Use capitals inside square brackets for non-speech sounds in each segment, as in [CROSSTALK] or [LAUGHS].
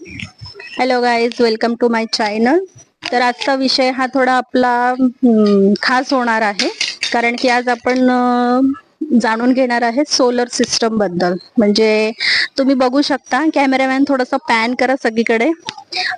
Hello guys welcome to my channel तर आजचा विषय हा थोडा आपला खास होणार आहे. कारण की आज आपण जाणून घेणार आहे सोलर सिस्टमबद्दल. म्हणजे तुम्ही बघू शकता कॅमेरामॅन थोडासा पॅन करा सगळीकडे.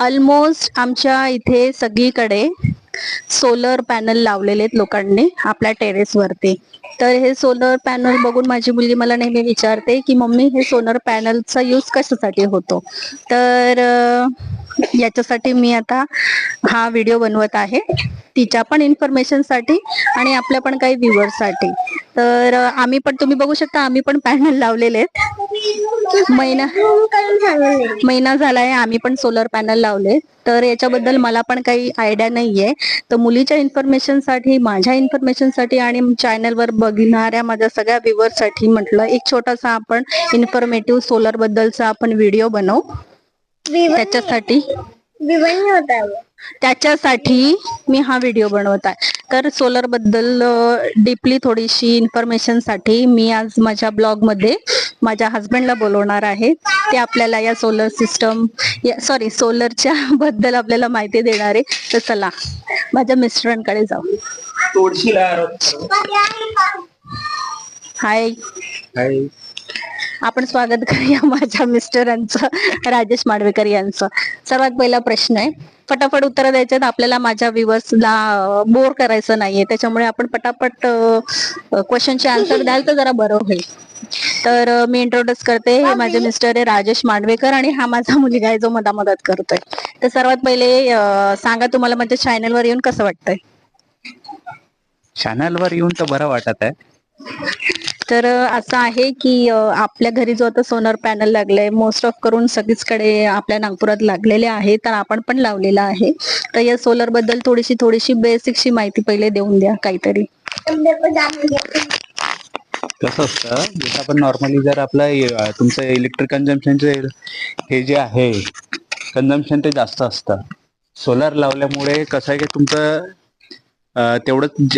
ऑलमोस्ट आमच्या इथे सगळीकडे सोलर पॅनल लावलेले आहेत लोकांनी आपल्या टेरेसवरती तर हे सोलर पॅनल बघून माझी मुलगी मला नेहमी विचारते की मम्मी हे सोलर पॅनलचा यूज कशासाठी होतो? तर याच्यासाठी मी आता हा व्हिडिओ बनवत आहे. तिच्या पण इन्फॉर्मेशनसाठी आणि आपल्या पण काही व्ह्युअर्ससाठी. तर आम्ही पण तुम्ही बघू शकता आम्ही पण पॅनल लावलेले आहेत. महिना महिना झालाय आम्ही पण सोलर पॅनल लावले. तर याच्याबद्दल मला पण काही आयडिया नाहीये. तर मुलीच्या इन्फॉर्मेशनसाठी माझ्या इन्फॉर्मेशनसाठी आणि चॅनलवर बघणाऱ्या माझ्या सगळ्या व्ह्युअरसाठी म्हटलं एक छोटासा आपण इन्फॉर्मेटिव्ह सोलर बद्दलचा आपण व्हिडिओ बनवू. त्याच्यासाठी त्याच्यासाठी मी हा व्हिडिओ बनवत आहे तर सोलरबद्दल डीपली थोडीशी इन्फॉर्मेशनसाठी मी आज माझ्या ब्लॉगमध्ये माझ्या हस्बंडला बोलवणार आहे. ते आपल्याला या सोलर सिस्टम सॉरी सोलरच्या बद्दल आपल्याला माहिती देणार आहे. तर चला माझ्या मिस्टरांकडे जाऊ. हाय आपण स्वागत करूया [LAUGHS] माझ्या मिस्टरांचं राजेश माडवेकर यांचं. सर्वात पहिला प्रश्न आहे फटाफट उत्तर द्यायचे आपल्याला माझ्या व्ह्युअर्सला बोर करायचं नाहीये. त्याच्यामुळे आपण पटापट क्वेश्चनचे आन्सर द्याल तर जरा बरं होईल. तर मी इंट्रोड्यूस करते. हे माझे मिस्टर आहे राजेश मांडवेकर आणि हा माझा मुलगा आहे जो मदा मदत करतोय. तर सर्वात पहिले सांगा तुम्हाला माझ्या चॅनलवर येऊन कसं वाटतंय? चॅनलवर येऊन तर बरं वाटत आहे. तर असं आहे की आपल्या घरी जो आता सोलर पॅनल लागलाय मोस्ट ऑफ करून सगळीचकडे आपल्या नागपुरात लागलेले आहे तर आपण पण लावलेला आहे. तर या सोलरबद्दल थोडीशी थोडीशी बेसिकशी माहिती पहिले देऊन द्या काहीतरी. कसं असतं जसं आपण नॉर्मली जर आपलं तुमचं इलेक्ट्रिक कन्झम्पशनचे हे जे आहे कन्झम्पशन ते जास्त असतं. सोलार लावल्यामुळे कसं आहे की तुमचं तेवढंच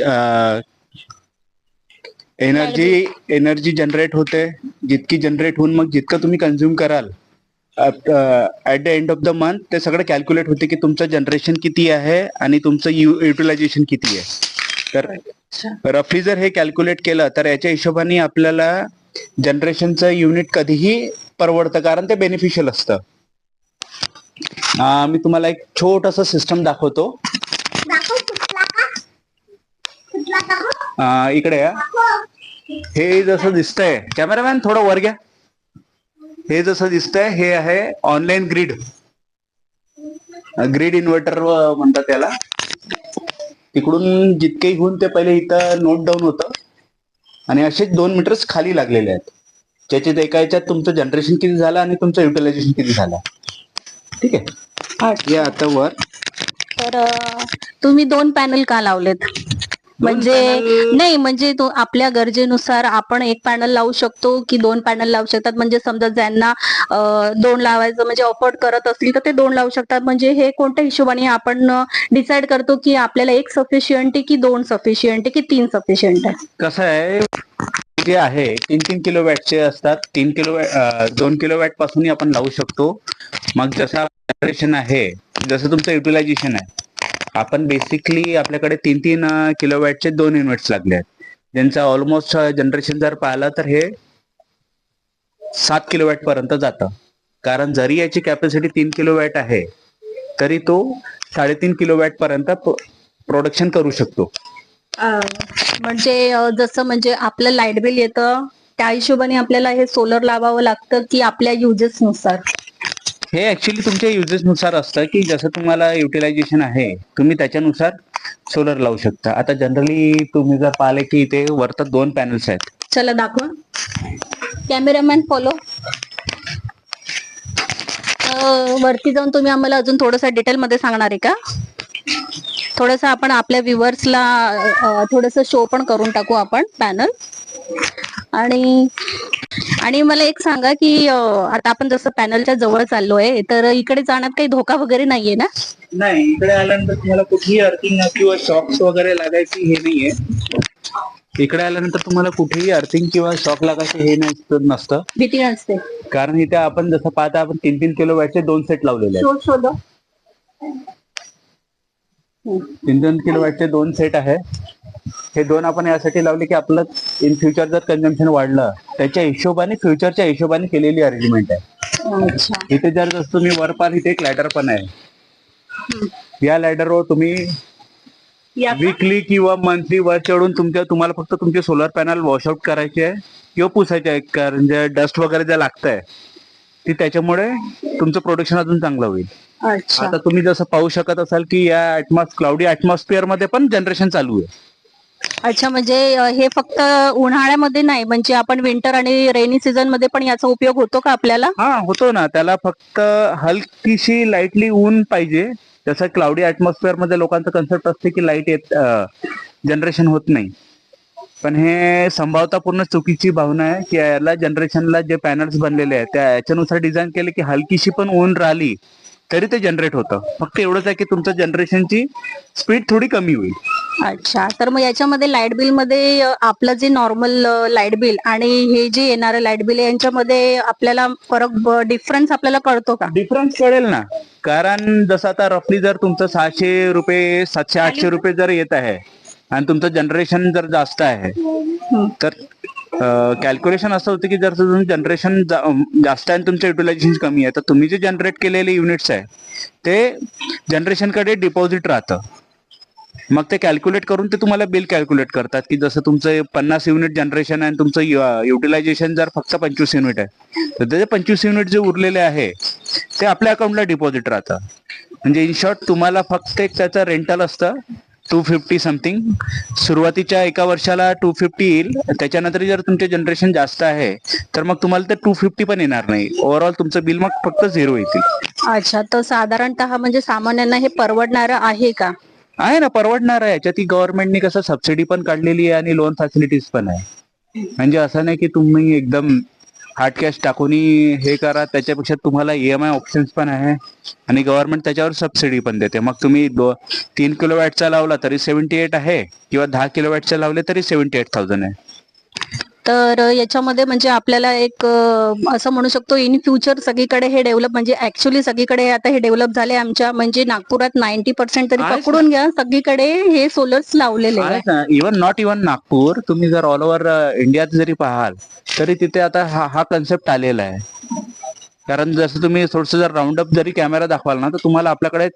एनर्जी एनर्जी जनरेट होते. जितकी जनरेट होऊन मग जितकं तुम्ही कन्झ्युम कराल at the end of the month ते सगळं कॅल्क्युलेट होते की तुमचं जनरेशन किती आहे आणि तुमचं युटिलायझेशन किती आहे. तर रफली जर हे कॅल्क्युलेट केलं तर याच्या हिशोबाने आपल्याला जनरेशनचं युनिट कधीही परवडतं कारण ते बेनिफिशियल असतं. मी तुम्हाला एक छोटस सिस्टम दाखवतो. इकडे या. हे जसं दिसतंय कॅमेरामॅन थोडं वर घ्या. हे जसं दिसतंय हे आहे ऑनलाईन ग्रीड ग्रीड इन्व्हर्टर म्हणतात त्याला. तिकडून जितके घेऊन ते पहिले इथं नोट डाऊन होतं. आणि असेच दोन मीटर्स खाली लागलेले आहेत. ज्याच्यात एका याच्यात तुमचं जनरेशन किती झालं आणि तुमचं युटिलायझेशन किती झालं. ठीक आहे? या आता वर. तर तुम्ही दोन पॅनल का लावलेत? म्हणजे नाही म्हणजे तो आपल्या गरजेनुसार आपण एक पॅनल लावू शकतो की दोन पॅनल लावू शकतात. म्हणजे समजा ज्यांना दोन लावायचं म्हणजे अफोर्ड करत असतील तर ते दोन लावू शकतात. म्हणजे हे कोणत्या हिशोबाने आपण डिसाइड करतो की आपल्याला एक सफिशियंट आहे की दोन सफिशियंट आहे की तीन सफिशियंट आहे कसं आहे जे आहे तीन तीन किलो वॅटचे असतात. तीन किलो दोन किलो वॅट पासूनही आपण लावू शकतो. मग जसं जनरेशन आहे जसं तुमचं युटिलायझेशन आहे आपण बेसिकली आपल्याकडे तीन तीन किलो वॅटचे दोन युनिट्स लागले आहेत. ज्यांचा ऑलमोस्ट जनरेशन जर पाहिलं तर हे सात किलो वॅट पर्यंत जातं. कारण जरी याची कॅपॅसिटी तीन किलो वॅट आहे तरी तो साडेतीन किलो वॅट पर्यंत प्रोडक्शन करू शकतो. म्हणजे जसं म्हणजे आपलं लाइट बिल येतं त्या हिशोबाने आपल्याला हे सोलर लावावं लागतं की आपल्या युजेस नुसार. हे ऍक्च्युली तुमच्या युजेस नुसार असतं की जसं तुम्हाला युटिलायझेशन आहे तुम्ही त्याच्यानुसार सोलर लावू शकता. आता जनरली तुम्ही जर पाहिले की इथे वरतात दोन पॅनल्स आहेत. चला दाखवा. कॅमेरामॅन फॉलो वरती जाऊन तुम्ही आम्हाला अजून थोडस डिटेल मध्ये सांगणार आहे का? थोडस आपण आपल्या व्ह्युअर्सला थोडस शो पण करून टाकू आपण पॅनल आणि आणि मला एक सांगा की आता आपण जसं पॅनलच्या जवळ चाललोय तर इकडे जाण्यात काही धोका वगैरे नाहीये ना? नाही इकडे आल्यानंतर तुम्हाला कुठेही अर्थिंग किंवा शॉक्स वगैरे लागायची हे नाहीये. इकडे आल्यानंतर तुम्हाला कुठेही अर्थिंग किंवा शॉक लागायचे हे नसतं नसतं. भीती नसते. कारण इथे आपण जसं पाहता आपण तीन तीन किलो वॅटचे दोन सेट लावलेले आहेत. शोध शोध. तीन तीन किलो वॅटचे दोन सेट आहे. हे दोन आपण यासाठी लावले की आपलं इन फ्युचर जर कन्झम्पशन वाढलं त्याच्या हिशोबाने फ्युचरच्या हिशोबाने केलेली अरेंजमेंट आहे. इथे जर जसं तुम्ही वर पाहाल इथे एक लॅडर पण आहे. या लॅडरवर तुम्ही? वीकली किंवा मंथली वर चढून तुमच्या तुम्हाला फक्त तुमचे सोलर पॅनल वॉशआउट करायचे आहे किंवा पुसायचे आहे कारण जे डस्ट वगैरे जे लागतंय ती त्याच्यामुळे तुमचं प्रोडक्शन अजून चांगलं होईल. आता तुम्ही जसं पाहू शकत असाल की या ऍटमॉस क्लाउडी ऍटमॉस्फिअरमध्ये पण जनरेशन चालू आहे. अच्छा म्हणजे हे फक्त उन्हाळ्यामध्ये नाही म्हणजे आपण विंटर आणि रेनी सीझनमध्ये पण याचा उपयोग होतो का आपल्याला? हा होतो ना. त्याला फक्त हलकीशी लाईटली ऊन पाहिजे. जसं क्लाउडी ऍटमॉस्फिअरमध्ये लोकांचं कन्सेप्ट असते की लाइट येत जनरेशन होत नाही. पण हे संभावतापूर्ण चुकीची भावना आहे की याला जनरेशनला जे पॅनल्स बनलेले आहेत त्या याच्यानुसार डिझाईन केले की हलकीशी पण ऊन राहिली तरी ते जनरेट होतं. फक्त एवढंच आहे की तुमचं जनरेशनची स्पीड थोडी कमी होईल. अच्छा तर मग याच्यामध्ये लाइट बिलमध्ये आपलं जे नॉर्मल लाइट बिल आणि हे जे येणारं लाइट बिल यांच्यामध्ये आपल्याला फरक डिफरन्स आपल्याला कळतो का? डिफरन्स कळेल ना. कारण जसं आता रफली जर तुमचं सहाशे रुपये सातशे आठशे रुपये जर येत आहे आणि तुमचं जनरेशन जर जास्त आहे. तर कॅल्क्युलेशन असं होतं की जर तुमचं जनरेशन जास्त आहे आणि तुमचं युटिलायझेशन कमी आहे तर तुम्ही जे जनरेट केलेले युनिट्स आहे ते जनरेशनकडे डिपॉझिट राहतं. मग ते कॅल्क्युलेट करून ते तुम्हाला बिल कॅल्क्युलेट करतात की जसं तुमचं पन्नास युनिट जनरेशन आहे आणि तुमचं युटिलायझेशन जर फक्त पंचवीस युनिट आहे तर ते पंचवीस युनिट जे उरलेले आहे ते आपल्या अकाउंटला डिपॉझिट राहतं. म्हणजे इन शॉर्ट तुम्हाला फक्त एक त्याचं रेंटल असतं टू फिफ्टी समथिंग सुरुवातीच्या एका वर्षाला टू फिफ्टी येईल. त्याच्यानंतर जर तुमचे जनरेशन जास्त आहे तर मग तुम्हाला ते टू फिफ्टी पण येणार नाही. ओव्हरऑल तुमचं बिल मग फक्त झिरो येतील. अच्छा तर साधारणतः म्हणजे सामान्यांना हे परवडणारं आहे का? आहे ना परवडणार आहे. याच्यात गव्हर्नमेंटने कसं सबसिडी पण काढलेली आहे आणि लोन फॅसिलिटीज पण आहे. म्हणजे असं नाही की तुम्ही एकदम हार्ड कॅश टाकून हे करा. त्याच्यापेक्षा तुम्हाला ई एम आय ऑप्शन्स पण आहे आणि गव्हर्नमेंट त्याच्यावर सबसिडी पण देते. मग तुम्ही दो तीन किलो वॅटचा लावला तरी सेवन्टी एट आहे किंवा दहा किलो वॅटचा लावले तरी सेवन्टी एट थाउजंड आहे. तर याच्यामध्ये म्हणजे आपल्याला एक असं म्हणू शकतो इन फ्युचर सगळीकडे हे डेव्हलप म्हणजे ऍक्च्युली सगळीकडे आता हे डेव्हलप झाले. आमच्या म्हणजे नागपुरात नाईन्टी पर्सेंट तरी पकडून घ्या. सगळीकडे हे सोलर्स लावलेले आहे इव्हन नॉट इव्हन नागपूर तुम्ही जर ऑल ओव्हर इंडियात जरी पाहाल तरी तिथे आता हा हा कन्सेप्ट आलेला आहे. कारण जसं तुम्ही थोडस जर राऊंड अप जरी कॅमेरा दाखवाल ना तर तुम्हाला आपल्याकडे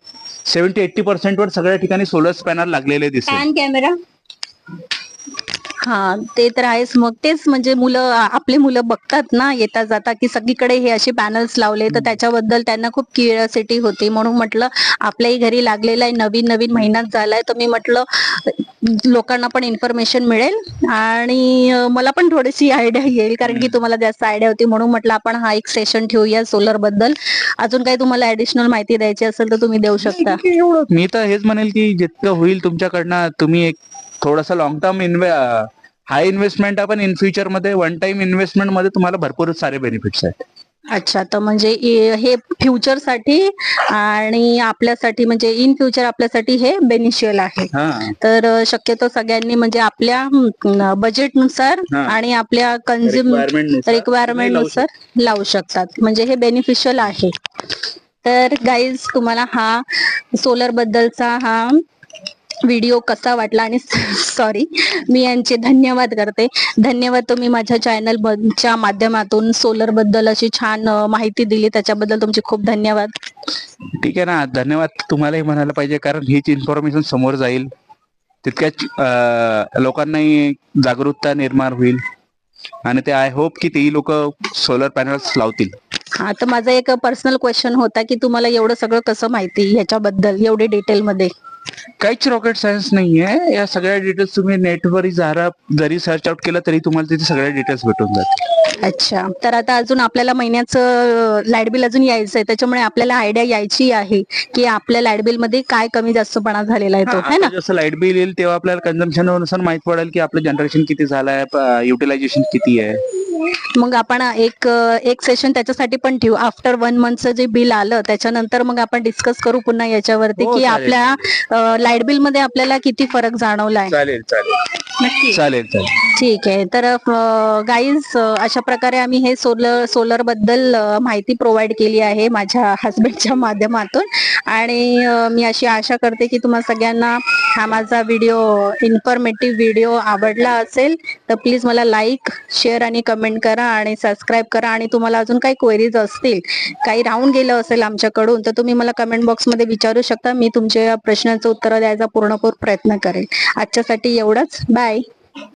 सेव्हन्टी एट्टी पर्सेंट वर सगळ्या ठिकाणी सोलर पॅनल लागलेले पॅन कॅमेरा हा ते तर आहेच. मग तेच म्हणजे मुलं आपले मुलं बघतात ना येता जाता की सगळीकडे हे असे पॅनल्स लावले तर त्याच्याबद्दल त्यांना खूप क्युरियोसिटी होती. म्हणून म्हटलं आपल्याही घरी लागलेला आहे नवीन नवीन महिन्यात झालाय तर मी म्हटलं लोकांना पण इन्फॉर्मेशन मिळेल. आणि मला पण थोडीशी आयडिया येईल कारण की तुम्हाला जास्त आयडिया होती. म्हणून म्हटलं आपण हा एक सेशन ठेवूया सोलरबद्दल. अजून काही तुम्हाला ऍडिशनल माहिती द्यायची असेल तर तुम्ही देऊ शकता. मी तर हेच म्हणेल की जितकं होईल तुमच्याकडनं तुम्ही एक थोडासा लॉंग टर्म इन्व्हे हाय इन्व्हेस्टमेंट आपण इन फ्युचरमध्ये वन टाइम इन्व्हेस्टमेंटमध्ये तुम्हाला भरपूर सारे बेनिफिट्स आहेत. अच्छा तर म्हणजे हे फ्युचरसाठी आणि आपल्यासाठी म्हणजे इन फ्युचर आपल्यासाठी हे बेनिशियल आहे. तर शक्यतो सगळ्यांनी म्हणजे आपल्या बजेटनुसार हा. आणि आपल्या कन्झ्युमनुसार रिक्वायरमेंटनुसार लावू शकतात. म्हणजे हे बेनिफिशियल आहे. तर गाईज तुम्हाला हा सोलर बद्दलचा हा व्हिडिओ कसा वाटला आणि [LAUGHS] सॉरी मी यांचे धन्यवाद करते. धन्यवाद तुम्ही माझ्या चॅनल च्या माध्यमातून सोलरबद्दल अशी छान माहिती दिली. त्याच्याबद्दल तुमचे खूप धन्यवाद. ठीक आहे ना. धन्यवाद तुम्हालाही म्हणायला पाहिजे कारण हीच इन्फॉर्मेशन समोर जाईल. तितक्याच लोकांनाही जागरूकता निर्माण होईल. आणि ते आय होप की तेही लोक सोलर पॅनल्स लावतील. हा तर माझा एक पर्सनल क्वेश्चन होता की तुम्हाला एवढं सगळं कसं माहिती ह्याच्याबद्दल एवढे डिटेल मध्ये? काहीच रॉकेट सायन्स नाहीये. या सगळ्या डिटेल्स तुम्ही नेटवर जरा जरी सर्च आउट केलं तरी तुम्हाला तिथे सगळ्या डिटेल्स भेटून जातील. अच्छा. तर आता अजून आपल्याला महिन्याचं लाइट बिल अजून यायचं आहे त्याच्यामुळे आपल्याला आयडिया यायची आहे की आपल्या लाइट बिलमध्ये काय कमी जास्तपणा झालेला आहे तो. हा, ना? जसं लाइट बिल येईल तेव्हा आपल्याला कन्झम्पशननुसार माहीत पडेल की आपलं जनरेशन किती झालंय युटिलायझेशन किती आहे. मग आपण एक एक सेशन त्याच्यासाठी पण ठेवू. आफ्टर वन मंथचं जे बिल आलं त्याच्यानंतर मग आपण डिस्कस करू पुन्हा याच्यावरती हो, की. आपल्या लाइट बिलमध्ये आपल्याला किती फरक जाणवला आहे चालेल चालेल. नक्की. चालेल चालेल. ठीक आहे. तर गाईज अशा प्रकारे आम्ही हे सोलर सोलरबद्दल अ, माहिती प्रोव्हाइड केली आहे माझ्या हस्बंडच्या [LAUGHS] माध्यमातून. आणि अ, मी अशी आशा करते की तुम्हा सगळ्यांना हा माझा व्हिडिओ इन्फॉर्मेटिव्ह व्हिडिओ आवडला असेल तर प्लीज मला लाईक शेअर आणि कमेंट करा आणि सबस्क्राईब करा. आणि तुम्हाला अजून काही क्वेरीज असतील काही राहून गेलं असेल आमच्याकडून तर तुम्ही मला कमेंट बॉक्समध्ये विचारू शकता. मी तुमच्या प्रश्नाचं उत्तर द्यायचा पूर्णपूर प्रयत्न करेल. आजच्यासाठी एवढंच. Bye Bye.